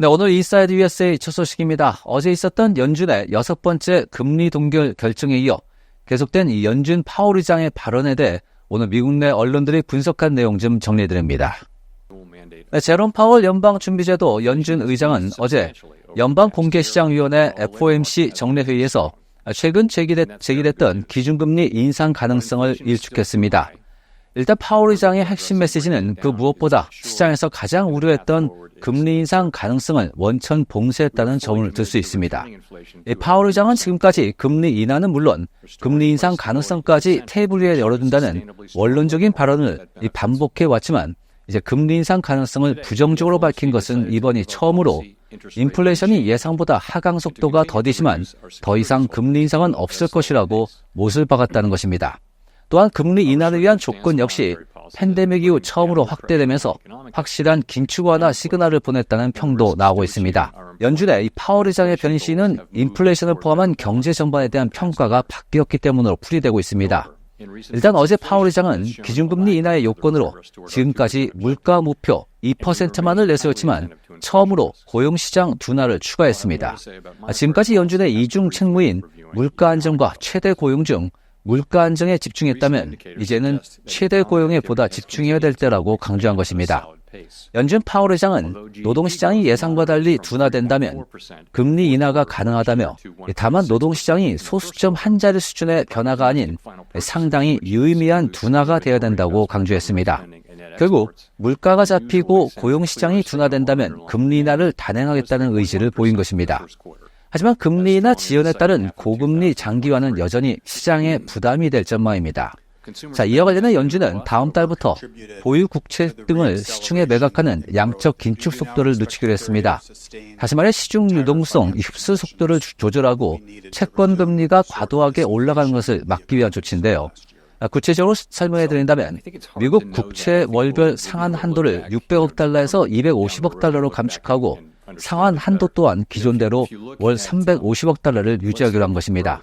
네, 오늘 인사이드 USA 첫 소식입니다. 어제 있었던 연준의 여섯 번째 금리 동결 결정에 이어 계속된 이 연준 파월 의장의 발언에 대해 오늘 미국 내 언론들이 분석한 내용 좀 정리해드립니다. 네, 제롬 파월 연방준비제도 연준 의장은 어제 연방공개시장위원회 FOMC 정례회의에서 최근 제기됐, 제기됐던 기준금리 인상 가능성을 일축했습니다. 일단 파월 의장의 핵심 메시지는 그 무엇보다 시장에서 가장 우려했던 금리 인상 가능성을 원천 봉쇄했다는 점을 들 수 있습니다. 파월 의장은 지금까지 금리 인하는 물론 금리 인상 가능성까지 테이블 위에 열어둔다는 원론적인 발언을 반복해 왔지만 이제 금리 인상 가능성을 부정적으로 밝힌 것은 이번이 처음으로 인플레이션이 예상보다 하강 속도가 더디지만 더 이상 금리 인상은 없을 것이라고 못을 박았다는 것입니다. 또한 금리 인하를 위한 조건 역시 팬데믹 이후 처음으로 확대되면서 확실한 긴축 완화 시그널을 보냈다는 평도 나오고 있습니다. 연준의 이 파월 의장의 변신은 인플레이션을 포함한 경제 전반에 대한 평가가 바뀌었기 때문으로 풀이되고 있습니다. 일단 어제 파월 의장은 기준금리 인하의 요건으로 지금까지 물가 목표 2%만을 내세웠지만 처음으로 고용시장 둔화를 추가했습니다. 지금까지 연준의 이중 책무인 물가 안정과 최대 고용 중 물가 안정에 집중했다면 이제는 최대 고용에 보다 집중해야 될 때라고 강조한 것입니다. 연준 파월 의장은 노동시장이 예상과 달리 둔화된다면 금리 인하가 가능하다며 다만 노동시장이 소수점 한 자리 수준의 변화가 아닌 상당히 유의미한 둔화가 되어야 된다고 강조했습니다. 결국 물가가 잡히고 고용시장이 둔화된다면 금리 인하를 단행하겠다는 의지를 보인 것입니다. 하지만 금리나 지연에 따른 고금리 장기화는 여전히 시장에 부담이 될 전망입니다. 자, 이와 관련해 연준은 다음 달부터 보유 국채 등을 시중에 매각하는 양적 긴축 속도를 늦추기로 했습니다. 다시 말해 시중 유동성 흡수 속도를 조절하고 채권 금리가 과도하게 올라가는 것을 막기 위한 조치인데요. 구체적으로 설명해 드린다면 미국 국채 월별 상한 한도를 600억 달러에서 250억 달러로 감축하고 상한 한도 또한 기존대로 월 350억 달러를 유지하기로 한 것입니다.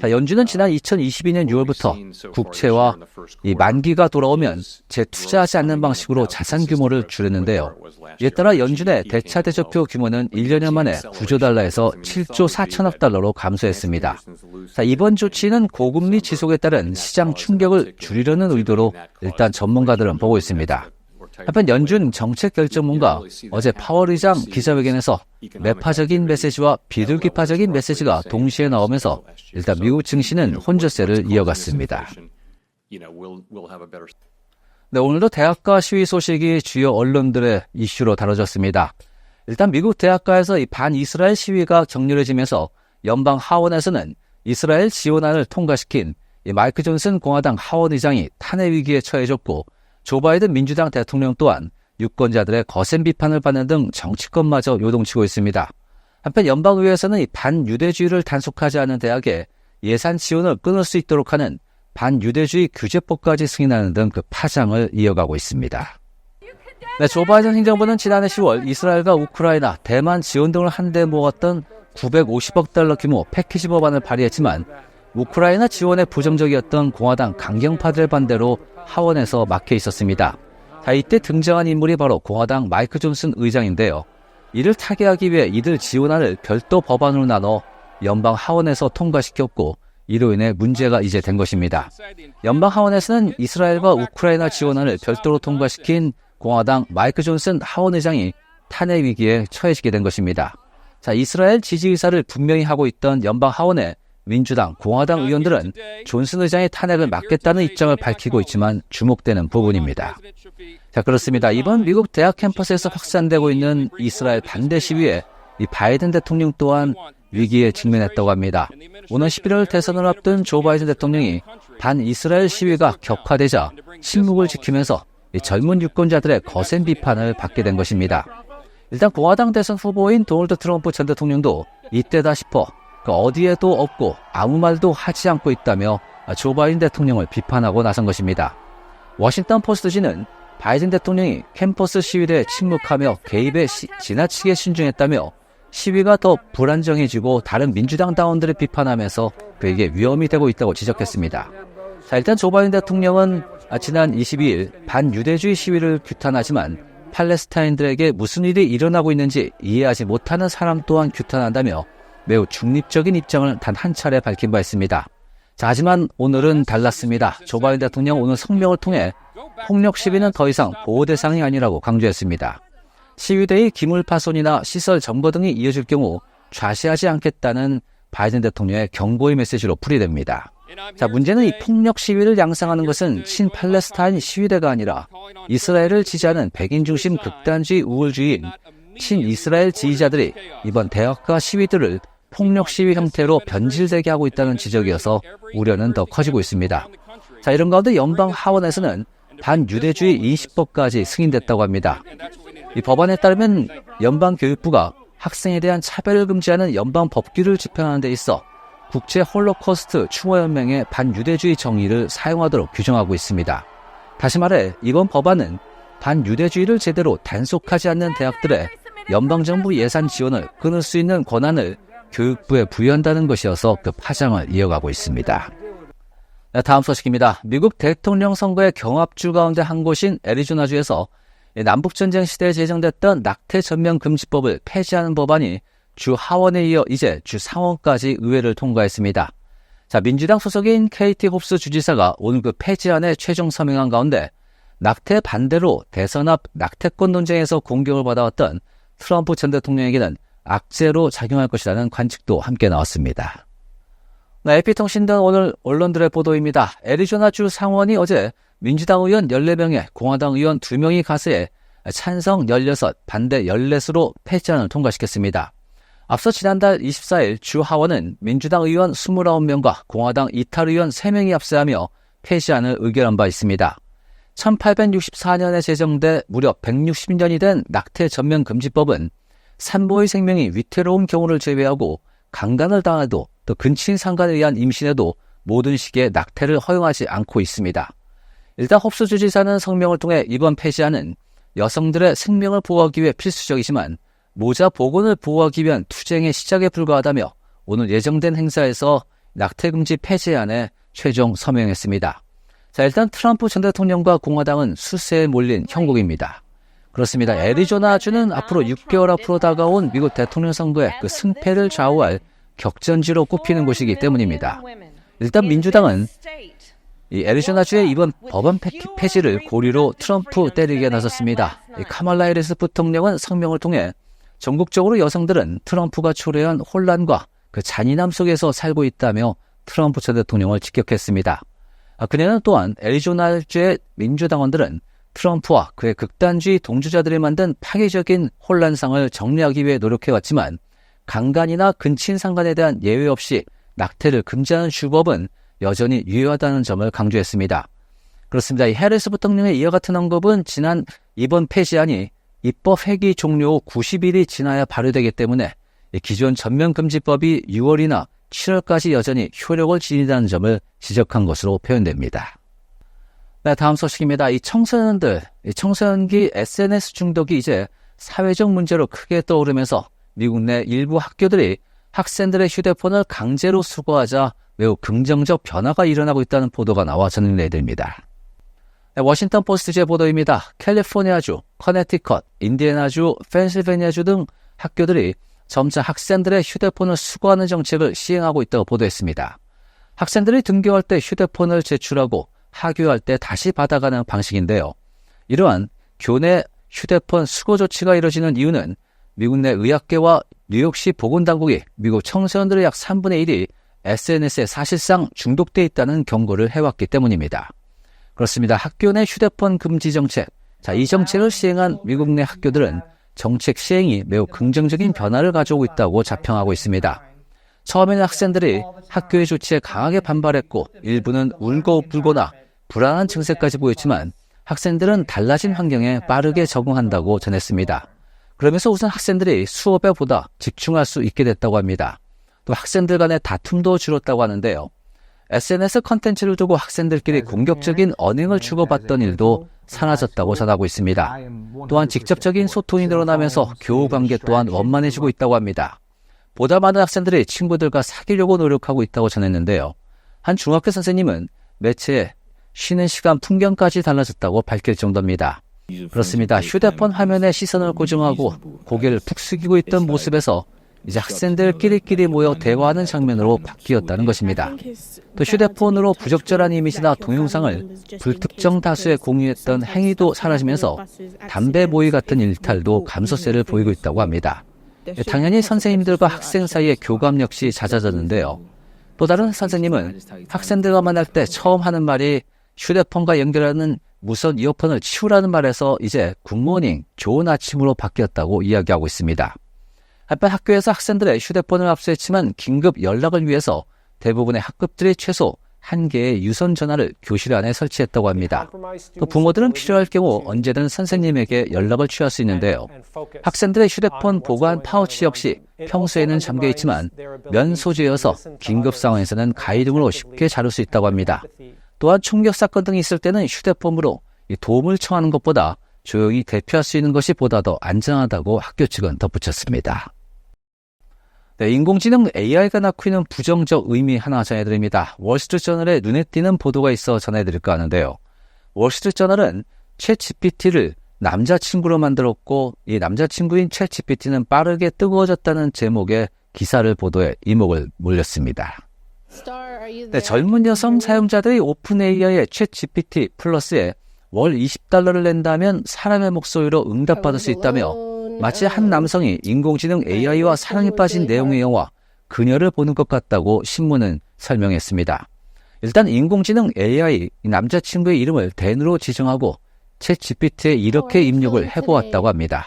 자, 연준은 지난 2022년 6월부터 국채와 이 만기가 돌아오면 재투자하지 않는 방식으로 자산 규모를 줄였는데요. 이에 따라 연준의 대차 대조표 규모는 1년여 만에 9조 달러에서 7조 4천억 달러로 감소했습니다. 자, 이번 조치는 고금리 지속에 따른 시장 충격을 줄이려는 의도로 일단 전문가들은 보고 있습니다. 한편 연준 정책 결정문가 어제 파월 의장 기자회견에서 매파적인 메시지와 비둘기파적인 메시지가 동시에 나오면서 일단 미국 증시는 혼조세를 이어갔습니다. 네, 오늘도 대학가 시위 소식이 주요 언론들의 이슈로 다뤄졌습니다. 일단 미국 대학가에서 이 반이스라엘 시위가 격렬해지면서 연방 하원에서는 이스라엘 지원안을 통과시킨 마이크 존슨 공화당 하원 의장이 탄핵 위기에 처해졌고 조 바이든 민주당 대통령 또한 유권자들의 거센 비판을 받는 등 정치권마저 요동치고 있습니다. 한편 연방의회에서는 반유대주의를 단속하지 않은 대학에 예산 지원을 끊을 수 있도록 하는 반유대주의 규제법까지 승인하는 등 그 파장을 이어가고 있습니다. 네, 조 바이든 행정부는 지난해 10월 이스라엘과 우크라이나, 대만 지원 등을 한데 모았던 950억 달러 규모 패키지 법안을 발의했지만 우크라이나 지원에 부정적이었던 공화당 강경파들 반대로 하원에서 막혀 있었습니다. 자, 이때 등장한 인물이 바로 공화당 마이크 존슨 의장인데요. 이를 타개하기 위해 이들 지원안을 별도 법안으로 나눠 연방 하원에서 통과시켰고 이로 인해 문제가 이제 된 것입니다. 연방 하원에서는 이스라엘과 우크라이나 지원안을 별도로 통과시킨 공화당 마이크 존슨 하원 의장이 탄핵 위기에 처해지게 된 것입니다. 자, 이스라엘 지지 의사를 분명히 하고 있던 연방 하원에 민주당, 공화당 의원들은 존슨 의장의 탄핵을 막겠다는 입장을 밝히고 있지만 주목되는 부분입니다. 자, 그렇습니다. 이번 미국 대학 캠퍼스에서 확산되고 있는 이스라엘 반대 시위에 이 바이든 대통령 또한 위기에 직면했다고 합니다. 오늘 11월 대선을 앞둔 조 바이든 대통령이 반 이스라엘 시위가 격화되자 침묵을 지키면서 젊은 유권자들의 거센 비판을 받게 된 것입니다. 일단 공화당 대선 후보인 도널드 트럼프 전 대통령도 이때다 싶어 그 어디에도 없고 아무 말도 하지 않고 있다며 조 바이든 대통령을 비판하고 나선 것입니다. 워싱턴 포스트지는 바이든 대통령이 캠퍼스 시위에 침묵하며 개입에 시, 지나치게 신중했다며 시위가 더 불안정해지고 다른 민주당 당원들을 비판하면서 그에게 위험이 되고 있다고 지적했습니다. 자, 일단 조 바이든 대통령은 지난 22일 반유대주의 시위를 규탄하지만 팔레스타인들에게 무슨 일이 일어나고 있는지 이해하지 못하는 사람 또한 규탄한다며 매우 중립적인 입장을 단 한 차례 밝힌 바 있습니다. 자, 하지만 오늘은 달랐습니다. 조 바이든 대통령 오늘 성명을 통해 폭력 시위는 더 이상 보호 대상이 아니라고 강조했습니다. 시위대의 기물 파손이나 시설 점거 등이 이어질 경우 좌시하지 않겠다는 바이든 대통령의 경고의 메시지로 풀이됩니다. 자, 문제는 이 폭력 시위를 양상하는 것은 친팔레스타인 시위대가 아니라 이스라엘을 지지하는 백인 중심 극단주의 우월주의인 친이스라엘 지지자들이 이번 대학가 시위들을 폭력 시위 형태로 변질되게 하고 있다는 지적이어서 우려는 더 커지고 있습니다. 자, 이런 가운데 연방 하원에서는 반유대주의 인식법까지 승인됐다고 합니다. 이 법안에 따르면 연방 교육부가 학생에 대한 차별을 금지하는 연방 법규를 집행하는 데 있어 국제 홀로코스트 추모연맹의 반유대주의 정의를 사용하도록 규정하고 있습니다. 다시 말해 이번 법안은 반유대주의를 제대로 단속하지 않는 대학들의 연방정부 예산 지원을 끊을 수 있는 권한을 교육부에 부여한다는 것이어서 그 파장을 이어가고 있습니다. 네, 다음 소식입니다. 미국 대통령 선거의 경합주 가운데 한 곳인 애리조나주에서 남북전쟁 시대에 제정됐던 낙태 전면 금지법을 폐지하는 법안이 주 하원에 이어 이제 주 상원까지 의회를 통과했습니다. 자, 민주당 소속인 KT 홉스 주지사가 오늘 그 폐지안에 최종 서명한 가운데 낙태 반대로 대선 앞 낙태권 논쟁에서 공격을 받아왔던 트럼프 전 대통령에게는 악재로 작용할 것이라는 관측도 함께 나왔습니다. 네, 등 오늘 언론들의 보도입니다. 애리조나주 상원이 어제 민주당 의원 14명에 공화당 의원 2명이 가세해 찬성 16, 반대 14수로 폐지안을 통과시켰습니다. 앞서 지난달 24일 주 하원은 민주당 의원 29명과 공화당 이탈 의원 3명이 합세하며 폐지안을 의결한 바 있습니다. 1864년에 제정돼 무려 160년이 된 낙태 전면 금지법은 산모의 생명이 위태로운 경우를 제외하고 강간을 당해도 또 근친 상간에 의한 임신에도 모든 시기에 낙태를 허용하지 않고 있습니다. 일단 홉스 주지사는 성명을 통해 이번 폐지안은 여성들의 생명을 보호하기 위해 필수적이지만 모자 복원을 보호하기 위한 투쟁의 시작에 불과하다며 오늘 예정된 행사에서 낙태금지 폐지안에 최종 서명했습니다. 자, 일단 트럼프 전 대통령과 공화당은 수세에 몰린 형국입니다. 그렇습니다. 애리조나주는 앞으로 6개월 앞으로 다가온 미국 대통령 선거의 그 승패를 좌우할 격전지로 꼽히는 곳이기 때문입니다. 일단 민주당은 이 애리조나주의 이번 법안 폐지를 고리로 트럼프 때리기에 나섰습니다. 카말라 해리스 부통령은 성명을 통해 전국적으로 여성들은 트럼프가 초래한 혼란과 그 잔인함 속에서 살고 있다며 트럼프 전 대통령을 직격했습니다. 아, 그녀는 또한 애리조나주의 민주당원들은 트럼프와 그의 극단주의 동주자들이 만든 파괴적인 혼란상을 정리하기 위해 노력해왔지만 강간이나 근친상간에 대한 예외 없이 낙태를 금지하는 주법은 여전히 유효하다는 점을 강조했습니다. 그렇습니다. 이 해리스 부통령의 이와 같은 언급은 지난 이번 폐지안이 입법 회기 종료 후 90일이 지나야 발효되기 때문에 기존 전면금지법이 6월이나 7월까지 여전히 효력을 지니다는 점을 지적한 것으로 표현됩니다. 네, 다음 소식입니다. 이 청소년들, 이 청소년기 SNS 중독이 이제 사회적 문제로 크게 떠오르면서 미국 내 일부 학교들이 학생들의 휴대폰을 강제로 수거하자 매우 긍정적 변화가 일어나고 있다는 보도가 나와 전해드립니다. 네, 워싱턴 포스트제 보도입니다. 캘리포니아주, 커네티컷, 인디애나주, 펜실베니아주 등 학교들이 점차 학생들의 휴대폰을 수거하는 정책을 시행하고 있다고 보도했습니다. 학생들이 등교할 때 휴대폰을 제출하고 하교할 때 다시 받아가는 방식인데요. 이러한 교내 휴대폰 수거 조치가 이뤄지는 이유는 미국 내 의학계와 뉴욕시 보건당국이 미국 청소년들의 약 3분의 1이 SNS에 사실상 중독돼 있다는 경고를 해왔기 때문입니다. 그렇습니다. 학교 내 휴대폰 금지 정책. 자, 이 정책을 시행한 미국 내 학교들은 정책 시행이 매우 긍정적인 변화를 가져오고 있다고 자평하고 있습니다. 처음에는 학생들이 학교의 조치에 강하게 반발했고 일부는 울고 불거나 불안한 증세까지 보였지만 학생들은 달라진 환경에 빠르게 적응한다고 전했습니다. 그러면서 우선 학생들이 수업에 보다 집중할 수 있게 됐다고 합니다. 또 학생들 간의 다툼도 줄었다고 하는데요. SNS 컨텐츠를 두고 학생들끼리 공격적인 언행을 주고받던 일도 사라졌다고 전하고 있습니다. 또한 직접적인 소통이 늘어나면서 교우 관계 또한 원만해지고 있다고 합니다. 보다 많은 학생들이 친구들과 사귀려고 노력하고 있다고 전했는데요. 한 중학교 선생님은 매체에 쉬는 시간 풍경까지 달라졌다고 밝힐 정도입니다. 그렇습니다. 휴대폰 화면에 시선을 고정하고 고개를 푹 숙이고 있던 모습에서 이제 학생들끼리끼리 모여 대화하는 장면으로 바뀌었다는 것입니다. 또 휴대폰으로 부적절한 이미지나 동영상을 불특정 다수에 공유했던 행위도 사라지면서 담배 모의 같은 일탈도 감소세를 보이고 있다고 합니다. 당연히 선생님들과 학생 사이의 교감 역시 잦아졌는데요. 또 다른 선생님은 학생들과 만날 때 처음 하는 말이 휴대폰과 연결하는 무선 이어폰을 치우라는 말에서 이제 굿모닝, 좋은 아침으로 바뀌었다고 이야기하고 있습니다. 한편 학교에서 학생들의 휴대폰을 압수했지만 긴급 연락을 위해서 대부분의 학급들이 최소 한 개의 유선 전화를 교실 안에 설치했다고 합니다. 또 부모들은 필요할 경우 언제든 선생님에게 연락을 취할 수 있는데요. 학생들의 휴대폰 보관 파우치 역시 평소에는 잠겨 있지만 면 소재여서 긴급 상황에서는 가위 등으로 쉽게 자를 수 있다고 합니다. 또한 총격 사건 등이 있을 때는 휴대폰으로 도움을 청하는 것보다 조용히 대피할 수 있는 것이 보다 더 안전하다고 학교 측은 덧붙였습니다. 네, 인공지능 AI가 낳고 있는 부정적 의미 하나 전해드립니다. 월스트리트저널에 눈에 띄는 보도가 있어 전해드릴까 하는데요. 월스트리트저널은 채 GPT를 남자친구로 만들었고 이 남자친구인 채 GPT는 빠르게 뜨거워졌다는 제목의 기사를 보도해 이목을 몰렸습니다. 네, 젊은 여성 사용자들이 오픈 AI의 채 GPT 플러스에 월 20달러를 낸다면 사람의 목소리로 응답받을 수 있다며 마치 한 남성이 인공지능 AI와 사랑에 빠진 내용의 영화 그녀를 보는 것 같다고 신문은 설명했습니다. 일단 인공지능 AI 남자친구의 이름을 댄으로 지정하고 채 GPT에 이렇게 입력을 해보았다고 합니다.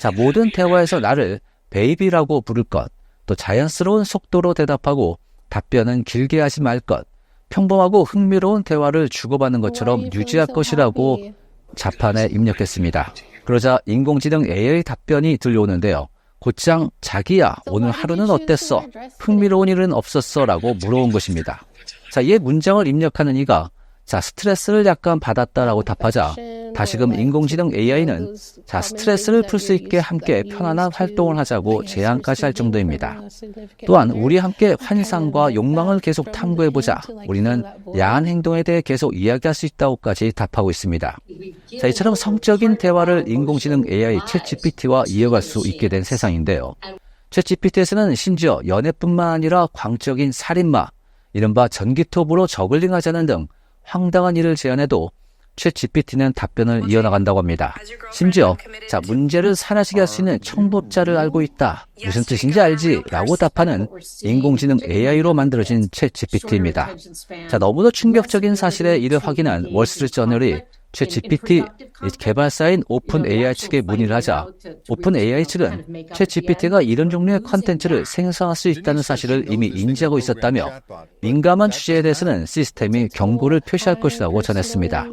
자, 모든 대화에서 나를 베이비라고 부를 것, 또 자연스러운 속도로 대답하고 답변은 길게 하지 말 것, 평범하고 흥미로운 대화를 주고받는 것처럼 유지할 것이라고 자판에 입력했습니다. 그러자 인공지능 AI 답변이 들려오는데요. 곧장 자기야 오늘 하루는 어땠어? 흥미로운 일은 없었어? 라고 물어온 것입니다. 자, 이 문장을 입력하는 이가 자, 스트레스를 약간 받았다라고 답하자 다시금 인공지능 AI는 자, 스트레스를 풀 수 있게 함께 편안한 활동을 하자고 제안까지 할 정도입니다. 또한 우리 함께 환상과 욕망을 계속 탐구해 보자. 우리는 야한 행동에 대해 계속 이야기할 수 있다고까지 답하고 있습니다. 자, 이처럼 성적인 대화를 인공지능 AI 챗GPT와 이어갈 수 있게 된 세상인데요. 챗GPT에서는 심지어 연애뿐만 아니라 광적인 살인마, 이른바 전기톱으로 저글링하자는 등 황당한 일을 제안해도 최 GPT는 답변을 이어나간다고 합니다. 심지어 자 문제를 사라지게 할수 있는 청법자를 알고 있다. 무슨 뜻인지 알지? 라고 답하는 인공지능 AI로 만들어진 최 GPT입니다. 자 너무도 충격적인 사실에 이를 확인한 월스트리트저널이 최 GPT 개발사인 오픈 AI 측에 문의를 하자 오픈 AI 측은 최 GPT가 이런 종류의 컨텐츠를 생성할 수 있다는 사실을 이미 인지하고 있었다며 민감한 주제에 대해서는 시스템이 경고를 표시할 것이라고 전했습니다.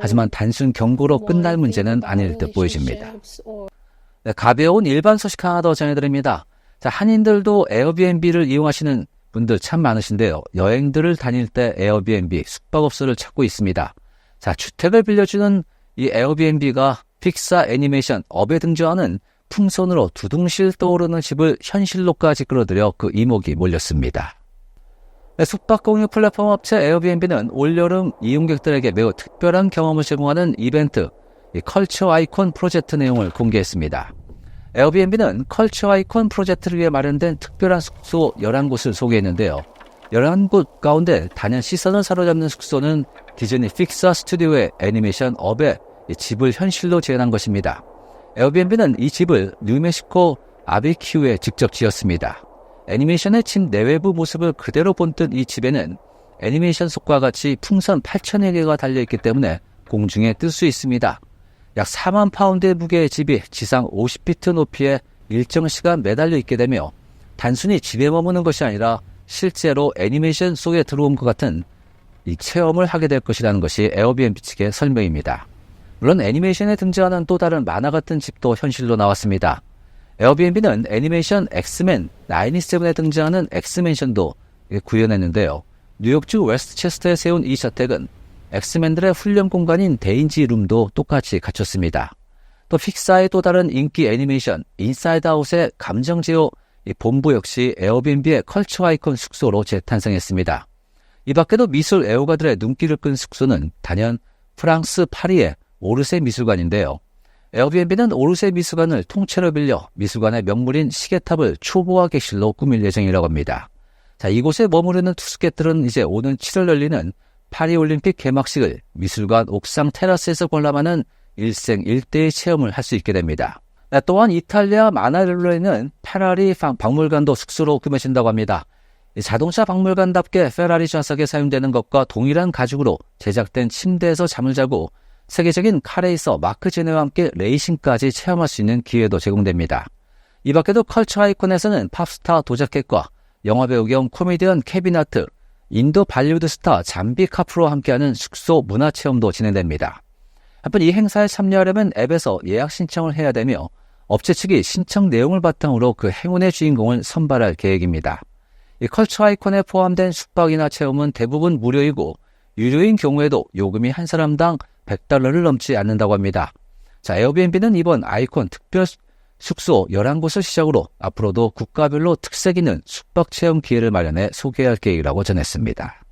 하지만 단순 경고로 끝날 문제는 아닐 듯 보여집니다. 네, 가벼운 일반 소식 하나 더 전해드립니다. 자, 한인들도 에어비앤비를 이용하시는 분들 참 많으신데요. 여행들을 다닐 때 에어비앤비 숙박업소를 찾고 있습니다. 자, 주택을 빌려주는 이 에어비앤비가 픽사 애니메이션 업에 등장하는 풍선으로 두둥실 떠오르는 집을 현실로까지 끌어들여 그 이목이 몰렸습니다. 네, 숙박 공유 플랫폼 업체 에어비앤비는 올여름 이용객들에게 매우 특별한 경험을 제공하는 이벤트 컬처 아이콘 프로젝트 내용을 공개했습니다. 에어비앤비는 컬처 아이콘 프로젝트를 위해 마련된 특별한 숙소 11곳을 소개했는데요. 11곳 가운데 단연 시선을 사로잡는 숙소는 디즈니 픽사 스튜디오의 애니메이션 업에 집을 현실로 재현한 것입니다. 에어비앤비는 이 집을 뉴멕시코 아비큐에 직접 지었습니다. 애니메이션의 집 내외부 모습을 그대로 본뜬 이 집에는 애니메이션 속과 같이 풍선 8천여 개가 달려있기 때문에 공중에 뜰 수 있습니다. 약 4만 파운드의 무게의 집이 지상 50피트 높이에 일정 시간 매달려 있게 되며 단순히 집에 머무는 것이 아니라 실제로 애니메이션 속에 들어온 것 같은 이 체험을 하게 될 것이라는 것이 에어비앤비 측의 설명입니다. 물론 애니메이션에 등장하는 또 다른 만화 같은 집도 현실로 나왔습니다. 에어비앤비는 애니메이션 엑스맨 97에 등장하는 엑스맨션도 구현했는데요. 뉴욕주 웨스트체스터에 세운 이 저택은 엑스맨들의 훈련 공간인 데인지 룸도 똑같이 갖췄습니다. 또 픽사의 또 다른 인기 애니메이션 인사이드 아웃의 감정 제어 본부 역시 에어비앤비의 컬처 아이콘 숙소로 재탄생했습니다. 이 밖에도 미술 애호가들의 눈길을 끈 숙소는 단연 프랑스 파리의 오르세 미술관인데요. 에어비앤비는 오르세 미술관을 통째로 빌려 미술관의 명물인 시계탑을 초보화 객실로 꾸밀 예정이라고 합니다. 자, 이곳에 머무르는 투숙객들은 이제 오는 7월 열리는 파리올림픽 개막식을 미술관 옥상 테라스에서 관람하는 일생 일대의 체험을 할 수 있게 됩니다. 네, 또한 이탈리아 마나렐로에는 페라리 박물관도 숙소로 꾸며진다고 합니다. 자동차 박물관답게 페라리 좌석에 사용되는 것과 동일한 가죽으로 제작된 침대에서 잠을 자고 세계적인 카레이서 마크 제네와 함께 레이싱까지 체험할 수 있는 기회도 제공됩니다. 이 밖에도 컬처 아이콘에서는 팝스타 도자켓과 영화배우 겸 코미디언 케빈 하트, 인도 발리우드 스타 잠비 카프로와 함께하는 숙소 문화 체험도 진행됩니다. 한편 이 행사에 참여하려면 앱에서 예약 신청을 해야 되며 업체 측이 신청 내용을 바탕으로 그 행운의 주인공을 선발할 계획입니다. 이 컬처 아이콘에 포함된 숙박이나 체험은 대부분 무료이고 유료인 경우에도 요금이 한 사람당 100달러를 넘지 않는다고 합니다. 자, 에어비앤비는 이번 아이콘 특별 숙소 11곳을 시작으로 앞으로도 국가별로 특색 있는 숙박 체험 기회를 마련해 소개할 계획이라고 전했습니다.